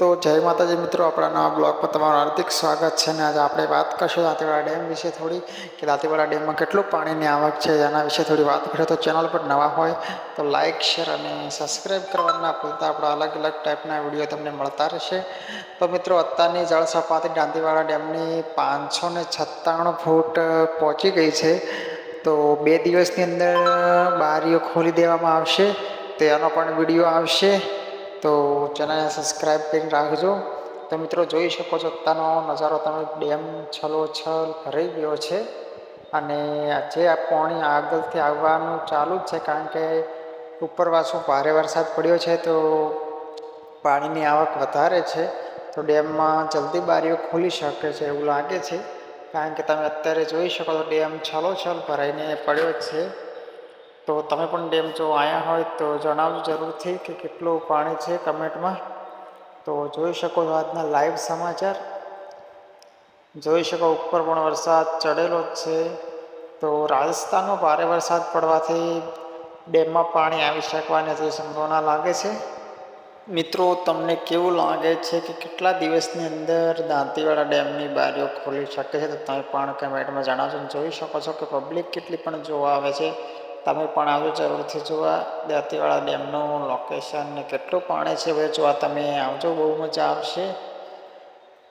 તો જય માતાજી મિત્રો, આપણા નવા પર તમારું હાર્દિક સ્વાગત છે અને આજે આપણે વાત કરશું દાંતીવાડા ડેમ વિશે થોડી, કે દાંતીવાડા ડેમમાં કેટલું પાણીની આવક છે એના વિશે થોડી વાત કરીએ. તો ચેનલ પર નવા હોય તો લાઇક શેર અને સબસ્ક્રાઈબ કરવાના ના ભૂલતા. આપણા અલગ અલગ ટાઈપના વીડિયો તમને મળતા રહેશે. તો મિત્રો, અત્યારની જળ સપાટી દાંતીવાડા ડેમની પાંચસો ને છત્તાણું ફૂટ પહોંચી ગઈ છે. તો બે દિવસની અંદર બારીઓ ખોલી દેવામાં આવશે. તેનો પણ વીડિયો આવશે. તો ચેનલને સબસ્ક્રાઈબ કરીને રાખજો. તો મિત્રો જોઈ શકો છો અત્યારનો નજારો તમે ડેમ છલોછલ ભરાઈ ગયો છે. અને જે આ પાણી આગળથી આવવાનું ચાલુ જ છે કારણ કે ઉપરવાસું ભારે વરસાદ પડ્યો છે તો પાણીની આવક વધારે છે. તો ડેમમાં જલ્દી બારીઓ ખુલી શકે છે એવું લાગે છે. કારણ કે તમે અત્યારે જોઈ શકો છો ડેમ છલોછલ ભરાઈને પડ્યો જ છે. તો તમે પણ ડેમ જો આવ્યા હોય તો જણાવજો જરૂરથી કે કેટલું પાણી છે કમેન્ટમાં. તો જોઈ શકો છો આજના લાઈવ સમાચાર. જોઈ શકો ઉપર પણ વરસાદ ચડેલો જ છે. તો રાજસ્થાનમાં ભારે વરસાદ પડવાથી ડેમમાં પાણી આવી શકવાની હજી સંભાવના લાગે છે. મિત્રો, તમને કેવું લાગે છે કે કેટલા દિવસની અંદર દાંતીવાડા ડેમની બારીઓ ખોલી શકે છે? તો તમે પણ કમેન્ટમાં જણાવજો જોઈ શકો છો કે પબ્લિક કેટલી પણ જોવા આવે છે. તમે પણ આવજો જરૂરથી જોવા. દાંતીવાળા ડેમનું લોકેશન ને કેટલું પાણી છે વેચવા તમે આવજો, બહુ મજા આવશે.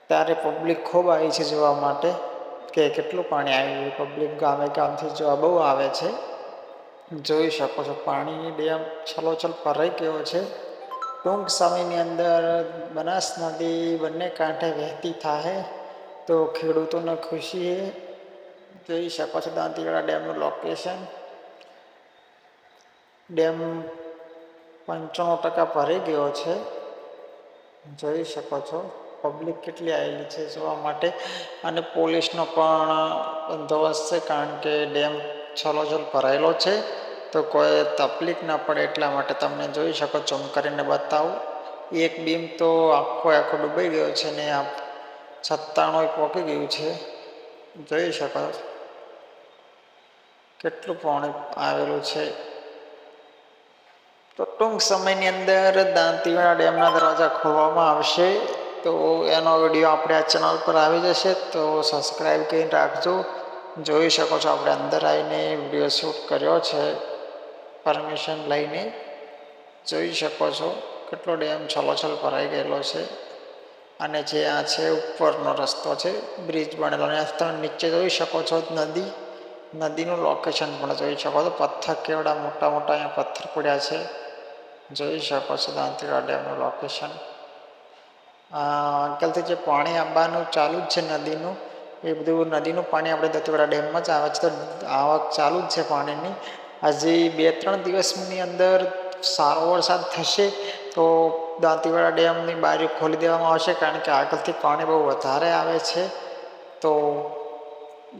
ત્યારે પબ્લિક ખૂબ આવી છે જોવા માટે કે કેટલું પાણી આવ્યું પબ્લિક ગામે ગામથી જોવા બહુ આવે છે. જોઈ શકો છો પાણી ડેમ છલોછલ ભરાઈ ગયો છે. ટૂંક સમયની અંદર બનાસ નદી બંને કાંઠે વહેતી થાય તો ખેડૂતોને ખુશી જોઈ શકો છો દાંતીવાડા ડેમનું લોકેશન ડેમ પંચાણું ટકા ભરાઈ ગયો છે. જોઈ શકો છો, પબ્લિક કેટલી આવેલી છે જોવા માટે. અને પોલીસનો પણ બંદોબસ્ત છે કારણ કે ડેમ છલોછલ ભરાયેલો છે. તો કોઈ તકલીફ ના પડે એટલા માટે તમને જોઈ શકો છો કરીને બતાવું. એક બીમ તો આખો આખો ડૂબાઈ ગયો છે ને આ છત્તાણું પોકી ગયું છે. જોઈ શકો. કેટલું પાણી આવેલું છે. તો ટૂંક સમયની અંદર દાંતીવાડા ડેમના દરવાજા ખોલવામાં આવશે. તો એનો વીડિયો આપણે આ ચેનલ પર આવી જશે. તો સબસ્ક્રાઈબ કરીને રાખજો. જોઈ શકો છો આપણે અંદર આવીને વીડિયો શૂટ કર્યો છે. પરમિશન લઈને જોઈ શકો છો કેટલો ડેમ છલોછલ ભરાઈ ગયેલો છે. અને જે આ છે ઉપરનો રસ્તો છે બ્રિજ બનેલો અને તમે નીચે જોઈ શકો છો નદી. નદીનું લોકેશન પણ જોઈ શકો છો. પથ્થર કેવડા મોટા મોટા અહીંયા પથ્થર પડ્યા છે. જોઈ શકો છો દાંતીવાડા ડેમનું લોકેશન અંકલથી જે પાણી આવવાનું ચાલુ જ છે નદીનું, એ બધું નદીનું પાણી આપણે દાંતીવાડા ડેમમાં જ આવે છે. તો આવક ચાલુ જ છે પાણીની. હજી બે ત્રણ દિવસની અંદર સારો વરસાદ થશે તો દાંતીવાડા ડેમની બારીઓ ખોલી દેવામાં આવશે કારણ કે આગળથી પાણી બહુ વધારે આવે છે. તો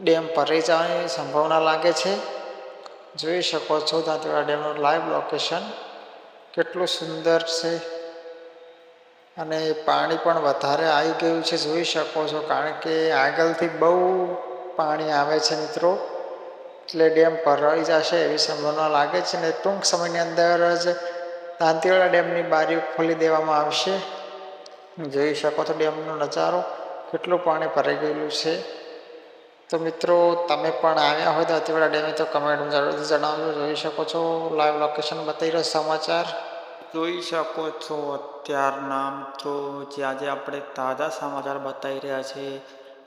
ડેમ ભરાઈ જવાની સંભાવના લાગે છે. જોઈ શકો છો દાંતીવાડા ડેમનું લાઈવ લોકેશન કેટલું સુંદર છે. અને પાણી પણ વધારે આવી ગયું છે, જોઈ શકો છો. કારણ કે આગળથી બહુ પાણી આવે છે મિત્રો. એટલે ડેમ ભરાઈ જશે એવી સંભાવના લાગે છે. ને ટૂંક સમયની અંદર જ દાંતીવાડા ડેમની બારીઓ ખોલી દેવામાં આવશે. જોઈ શકો છો ડેમનો નજારો. કેટલું પાણી ભરાઈ ગયેલું છે. તો મિત્રો, તમે પણ આવ્યા હોય તો અતિવાડા ડેમે તો કમેન્ટ જરૂરથી જણાવજો. જોઈ શકો છો લાઈવ લોકેશન બતાવી રહ્યો સમાચાર. જોઈ શકો છો અત્યારના તો જે આજે આપણે તાજા સમાચાર બતાવી રહ્યા છે.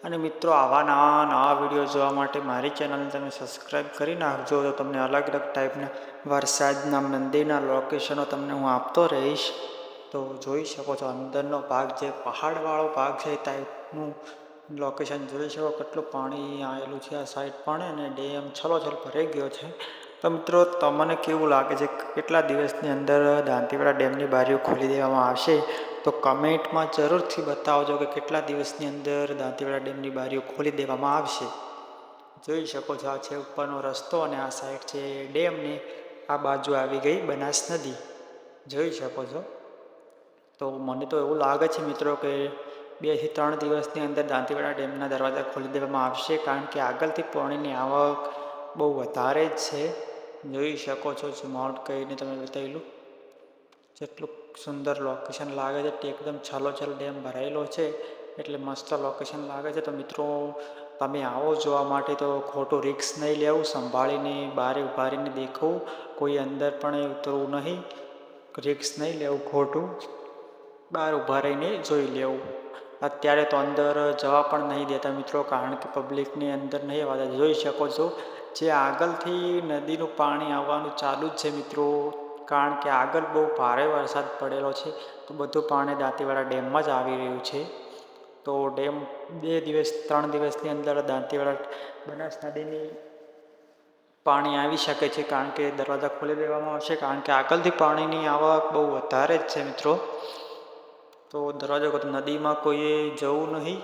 અને મિત્રો, આવા નવા નવા વીડિયો જોવા માટે મારી ચેનલને તમે સબસ્ક્રાઈબ કરી નાખજો. તો તમને અલગ અલગ ટાઈપના વરસાદના મંદિરના લોકેશનો તમને હું આપતો રહીશ. તો જોઈ શકો છો, અંદરનો ભાગ જે પહાડવાળો ભાગ છે ટાઈપનું લોકેશન જોઈ શકો, કેટલું પાણી આવેલું છે આ સાઈડ પણ અને ડેમ છલોછલ ભરાઈ ગયો છે. તો મિત્રો, તમને કેવું લાગે છે કેટલા દિવસની અંદર દાંતીવાડા ડેમની બારીઓ ખોલી દેવામાં આવશે? તો કમેન્ટમાં જરૂરથી બતાવજો કે કેટલા દિવસની અંદર દાંતીવાડા ડેમની બારીઓ ખોલી દેવામાં આવશે. જોઈ શકો છો, આ છે ઉપરનો રસ્તો અને આ સાઈડ છે ડેમની. આ બાજુ આવી ગઈ બનાસ નદી. જોઈ શકો છો. તો મને તો એવું લાગે છે મિત્રો કે બેથી ત્રણ દિવસની અંદર દાંતીવાડા ડેમના દરવાજા ખોલી દેવામાં આવશે કારણ કે આગળથી પાણીની આવક બહુ વધારે જ છે. જોઈ શકો છો માઉન્ટ કહીને તમે બતાવેલું. જેટલું સુંદર લોકેશન લાગે છે તે એકદમ છલોછલ ડેમ ભરાયેલો છે. એટલે મસ્ત લોકેશન લાગે છે. તો મિત્રો, તમે આવો જોવા માટે તો ખોટું રિક્સ નહીં લેવું. સંભાળીને બહાર ઉભારીને દેખવું. કોઈ અંદર પણ ઉતરવું નહીં. રિક્સ નહીં લેવું. ખોટું બહાર ઊભા રહીને જોઈ લેવું. અત્યારે તો અંદર જવા પણ નહીં દેતા મિત્રો, કારણ કે પબ્લિકની અંદર નહીં આવવા જોઈ શકો છો, જે આગળથી નદીનું પાણી આવવાનું ચાલુ જ છે મિત્રો. કારણ કે આગળ બહુ ભારે વરસાદ પડેલો છે, તો બધું પાણી દાંતીવાડા ડેમમાં જ આવી રહ્યું છે. તો ડેમ બે દિવસ, ત્રણ દિવસની અંદર દાંતીવાડા બનાસ નદીની પાણી આવી શકે છે, કારણ કે દરવાજા ખોલી દેવામાં આવશે, કારણ કે આગળથી પાણીની આવક બહુ વધારે જ છે મિત્રો. તો દરવાજો નદીમાં કોઈએ જવું નહીં,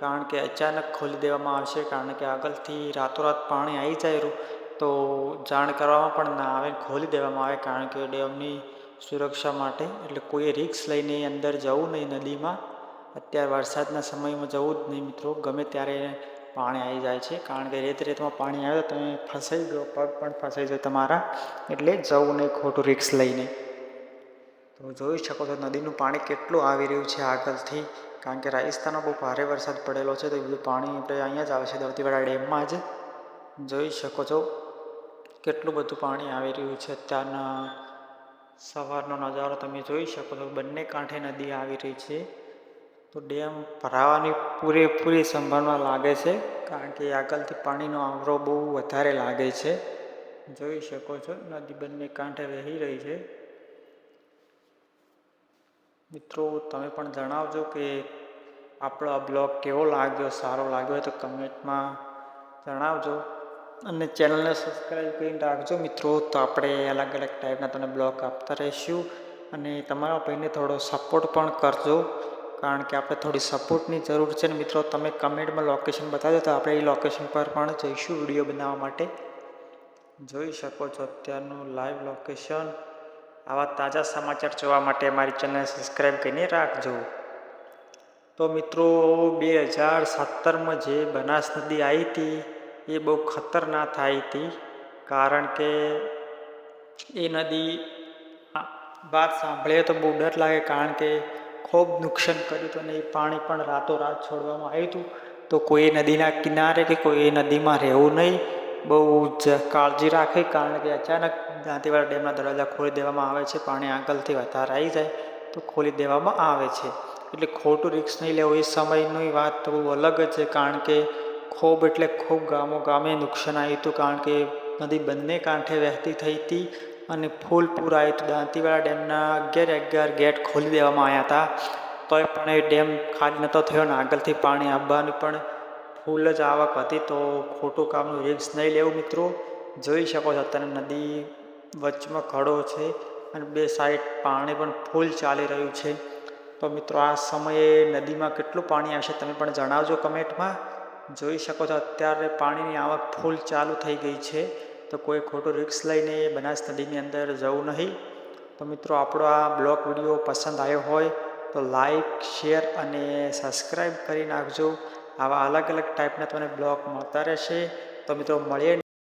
કારણ કે અચાનક ખોલી દેવામાં આવશે, કારણ કે આગળથી રાતોરાત પાણી આવી જાય તો જાણ કરવામાં પણ ના આવે ખોલી દેવામાં આવે, કારણ કે ડેમની સુરક્ષા માટે, એટલે કોઈએ રિક્સ લઈને અંદર જવું નહીં નદીમાં. અત્યારે વરસાદના સમયમાં જવું જ નહીં મિત્રો, ગમે ત્યારે પાણી આવી જાય છે, કારણ કે રેત રેતમાં પાણી આવે તમે ફસાઈ ગયો, પગ પણ ફસાઈ જાય તમારા, એટલે જવું નહીં, ખોટું રિક્સ લઈને. તો જોઈ શકો છો, નદીનું પાણી કેટલું આવી રહ્યું છે આગળથી, કારણ કે રાજસ્થાનમાં બહુ ભારે વરસાદ પડેલો છે, તો એ બધું પાણી આપણે અહીંયા જ આવે છે દરતીવાડા ડેમમાં જ. જોઈ શકો છો કેટલું બધું પાણી આવી રહ્યું છે અત્યારના સવારનો નજારો, તમે જોઈ શકો છો બંને કાંઠે નદી આવી રહી છે. તો ડેમ ભરાવાની પૂરેપૂરી સંભાવના લાગે છે, કારણ કે આગળથી પાણીનો આવરો બહુ વધારે લાગે છે. જોઈ શકો છો, નદી બંને કાંઠે વહી રહી છે. મિત્રો, તમે પણ જણાવજો કે આપણો આ બ્લોગ કેવો લાગ્યો, સારો લાગ્યો હોય તો કમેન્ટમાં જણાવજો. અને ચેનલને સબસ્ક્રાઈબ કરીને રાખજો મિત્રો, તો આપણે અલગ અલગ ટાઈપના તમને બ્લોગ આપતા રહીશું. અને તમારા ભાઈને થોડો સપોર્ટ પણ કરજો, કારણ કે આપણે થોડી સપોર્ટની જરૂર છે. ને મિત્રો, તમે કમેન્ટમાં લોકેશન બતાવજો, તો આપણે એ લોકેશન પર પણ જઈશું વીડિયો બનાવવા માટે. જોઈ શકો છો અત્યારનું લાઈવ લોકેશન આવા તાજા સમાચાર જોવા માટે અમારી ચેનલ સબસ્ક્રાઈબ કરીને રાખજો. તો મિત્રો, બે હજાર સત્તરમાં જે બનાસ નદી આવી હતી, એ બહુ ખતરનાક થઈ હતી, કારણ કે એ નદી વાત સાંભળીએ તો બહુ ડર લાગે, કારણ કે ખૂબ નુકસાન કર્યું હતું અને એ પાણી પણ રાતોરાત છોડવામાં આવ્યું હતું. તો કોઈ નદીના કિનારે કે કોઈ નદીમાં રહેવું નહીં, બહુ જ કાળજી રાખવી કારણ કે અચાનક દાંતીવાડા ડેમના દરવાજા ખોલી દેવામાં આવે છે, પાણી આગળથી વધારે આવી જાય તો ખોલી દેવામાં આવે છે. એટલે ખોટું રિક્સ નહીં લેવું, એ સમયની વાત તો અલગ જ છે, કારણ કે ખૂબ એટલે ખૂબ ગામો ગામે નુકસાન આવ્યું હતું, કારણ કે નદી બંને કાંઠે વહેતી થઈ હતી અને ફૂલ પૂર આવ્યું હતું દાંતીવાડા ડેમના અગિયાર અગિયાર ગેટ ખોલી દેવામાં આવ્યા હતા. તોય પણ એ ડેમ ખાલી નહોતો થયો ને આગળથી પાણી આવવાની પણ ફૂલ જ આવક હતી, તો ખોટું કામનું રિક્સ નહીં લેવું મિત્રો. જોઈ શકો છો અત્યારે નદી વચમાં ખડો છે અને બે સાઈડ પાણી પણ ફૂલ ચાલી રહ્યું છે. તો મિત્રો, આ સમયે નદીમાં કેટલું પાણી આવશે તમે પણ જણાવજો કમેન્ટમાં. જોઈ શકો છો, અત્યારે પાણીની આવક ફૂલ ચાલુ થઈ ગઈ છે. તો કોઈ ખોટું રિક્સ લઈને બનાસ નદીની અંદર જવું નહીં. તો મિત્રો, આપણો આ બ્લોગ વીડિયો પસંદ આવ્યો હોય તો લાઈક, શેર અને સબસ્ક્રાઈબ કરી નાખજો. આવા અલગ અલગ ટાઈપના તમને બ્લોગ મળતા રહેશે. તો મિત્રો, મળીએ